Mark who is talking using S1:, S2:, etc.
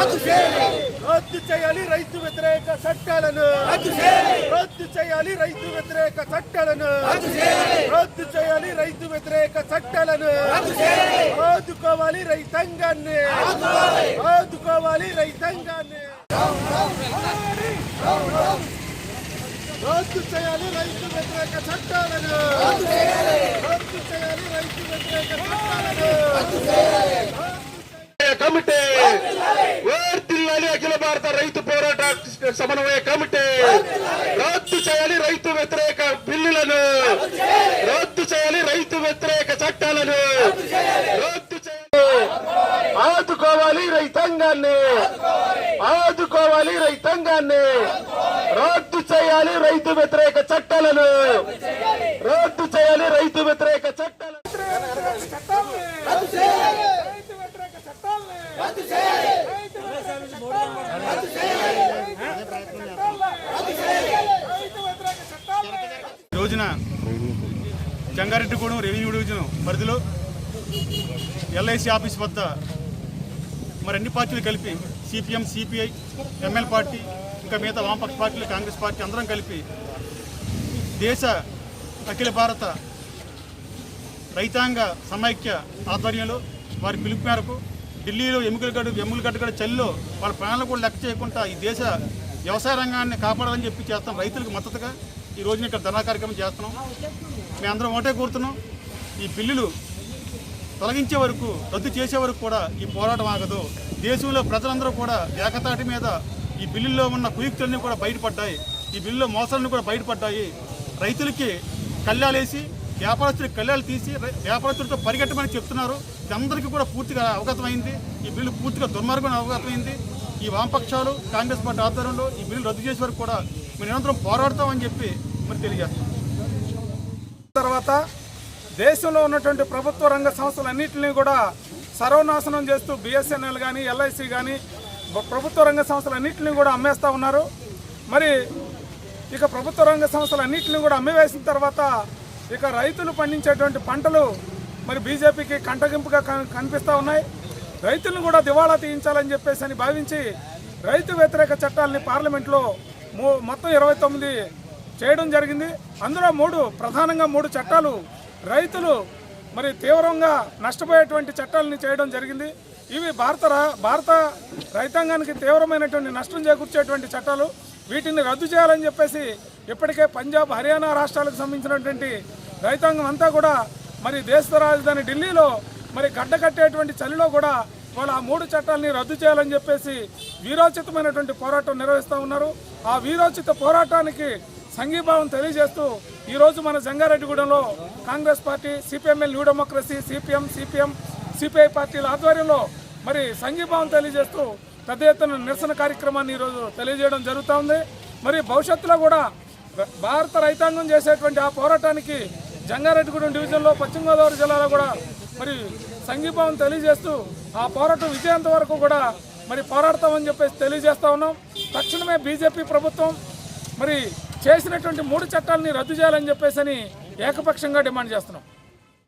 S1: రద్దు చేయాలి. రైతు వ్యతిరేక చట్టాలను. రద్దు చేయాలి. రైతు వ్యతిరేక చట్టాలను. రద్దు చేయాలి. రైతు వ్యతిరేక చట్టాలను. ఆదుకోవాలి రైతాంగాన్ని. ఆదుకోవాలి. రైతాంగాన్ని. రద్దు చేయాలి రైతు వ్యతిరేక చట్టాలను. రద్దు చేయాలి రైతు వ్యతిరేక చట్టాలను
S2: కమిటీ వర్తిల్లాలి అఖిల భారత రైతు పోరాట సమన్వయ కమిటీ రద్దు చేయాలి రైతు వ్యతిరేక బిల్లులను. రద్దు చేయాలి రైతు వ్యతిరేక చట్టాలను. రద్దు చేయాలి. ఆదుకోవాలి రైతాంగాన్ని. ఆదుకోవాలి రైతాంగాన్ని. రద్దు చేయాలి రైతు వ్యతిరేక చట్టాలను. రద్దు చేయాలి రైతు వ్యతిరేక చట్టాలను
S3: ఈ రోజున జంగారెడ్డిగూడెం రెవెన్యూ డివిజన్ పరిధిలో ఎల్ఐసి ఆఫీస్ వద్ద మరి అన్ని పార్టీలు కలిపి సిపిఎం సిపిఐ ఎంఎల్ పార్టీ ఇంకా మిగతా వామపక్ష పార్టీలు కాంగ్రెస్ పార్టీ అందరం కలిపి దేశ అఖిల భారత రైతాంగ సమైక్య ఆధ్వర్యంలో వారి పిలుపు మేరకు ఢిల్లీలో ఎముకల గడ్డ ఎముకల గడ్డ కూడా చలిలో వాళ్ళ ప్రాణాలు కూడా లెక్క చేయకుండా ఈ దేశ వ్యవసాయ రంగాన్ని కాపాడాలని చెప్పి చేస్తాం రైతులకు మద్దతుగా. ఈ రోజున ఇక్కడ ధర్నా కార్యక్రమం చేస్తున్నాం. మేమందరం ఒకటే కోరుతున్నాం. ఈ బిల్లులు తొలగించే వరకు రద్దు చేసే వరకు కూడా ఈ పోరాటం ఆగదు. దేశంలో ప్రజలందరూ కూడా ఏకతాటి మీద ఈ బిల్లుల్లో ఉన్న కుయుక్తులన్నీ కూడా బయటపడ్డాయి. ఈ బిల్లులో మోసాలన్నీ కూడా బయటపడ్డాయి. రైతులకి కళ్యాలేసి వ్యాపారస్తులకి కళ్యాలు తీసి వ్యాపారస్తులతో పరిగెట్టమని చెప్తున్నారు. అందరికీ కూడా పూర్తిగా అవగతమైంది. ఈ బిల్లు పూర్తిగా దుర్మార్గం అవగతమైంది. ఈ వామపక్షాలు కాంగ్రెస్ పార్టీ ఆధ్వర్యంలో ఈ బిల్లు రద్దు చేసే వరకు కూడా మేము నిరంతరం పోరాడతామని చెప్పి మరి తెలియజేస్తాం
S4: తర్వాత దేశంలో ఉన్నటువంటి ప్రభుత్వ రంగ సంస్థలన్నింటినీ కూడా సర్వనాశనం చేస్తూ బిఎస్ఎన్ఎల్ కానీ ఎల్ఐసి కానీ ప్రభుత్వ రంగ సంస్థలన్నింటినీ కూడా అమ్మేస్తూ ఉన్నారు. మరి ఇక ప్రభుత్వ రంగ సంస్థలన్నింటినీ కూడా అమ్మివేసిన తర్వాత ఇక రైతులు పండించేటువంటి పంటలు మరి బీజేపీకి కంటగింపుగా కన్- కనిపిస్తూ ఉన్నాయి. రైతులను కూడా దివాళా తీయించాలని చెప్పేసి అని భావించి రైతు వ్యతిరేక చట్టాలని పార్లమెంట్లో మొత్తం ఇరవై తొమ్మిది చేయడం జరిగింది. అందులో మూడు ప్రధానంగా మూడు చట్టాలు రైతులు మరి తీవ్రంగా నష్టపోయేటువంటి చట్టాలని చేయడం జరిగింది. ఇవి భారత భారత రైతాంగానికి తీవ్రమైనటువంటి నష్టం చేకూర్చేటువంటి చట్టాలు. వీటిని రద్దు చేయాలని చెప్పేసి ఇప్పటికే పంజాబ్ హర్యానా రాష్ట్రాలకు సంబంధించినటువంటి రైతాంగం అంతా కూడా మరి దేశ రాజధాని ఢిల్లీలో మరి గడ్డ కట్టేటువంటి చలిలో కూడా వాళ్ళు ఆ మూడు చట్టాలని రద్దు చేయాలని చెప్పేసి వీరోచితమైనటువంటి పోరాటం నిర్వహిస్తూ ఉన్నారు. ఆ వీరోచిత పోరాటానికి సంఘీభావం తెలియజేస్తూ ఈరోజు మన జంగారెడ్డిగూడెంలో Congress party CPML new democracy CPM CPM CPI పార్టీల ఆధ్వర్యంలో మరి సంఘీభావం తెలియజేస్తూ పెద్ద ఎత్తున నిరసన కార్యక్రమాన్ని ఈరోజు తెలియజేయడం జరుగుతూ ఉంది. మరి భవిష్యత్తులో కూడా భారత రైతాంగం చేసేటువంటి ఆ పోరాటానికి జంగారెడ్డిగూడెం డివిజన్లో పశ్చిమ గోదావరి జిల్లాలో కూడా మరి సంఘీభావం తెలియజేస్తూ ఆ పోరాటం విజయంత వరకు కూడా మరి పోరాడతామని చెప్పేసి తెలియజేస్తా ఉన్నాం. తక్షణమే బీజేపీ ప్రభుత్వం మరి చేసినటువంటి మూడు చట్టాలని రద్దు చేయాలని చెప్పేసి అని ఏకపక్షంగా డిమాండ్ చేస్తున్నాం.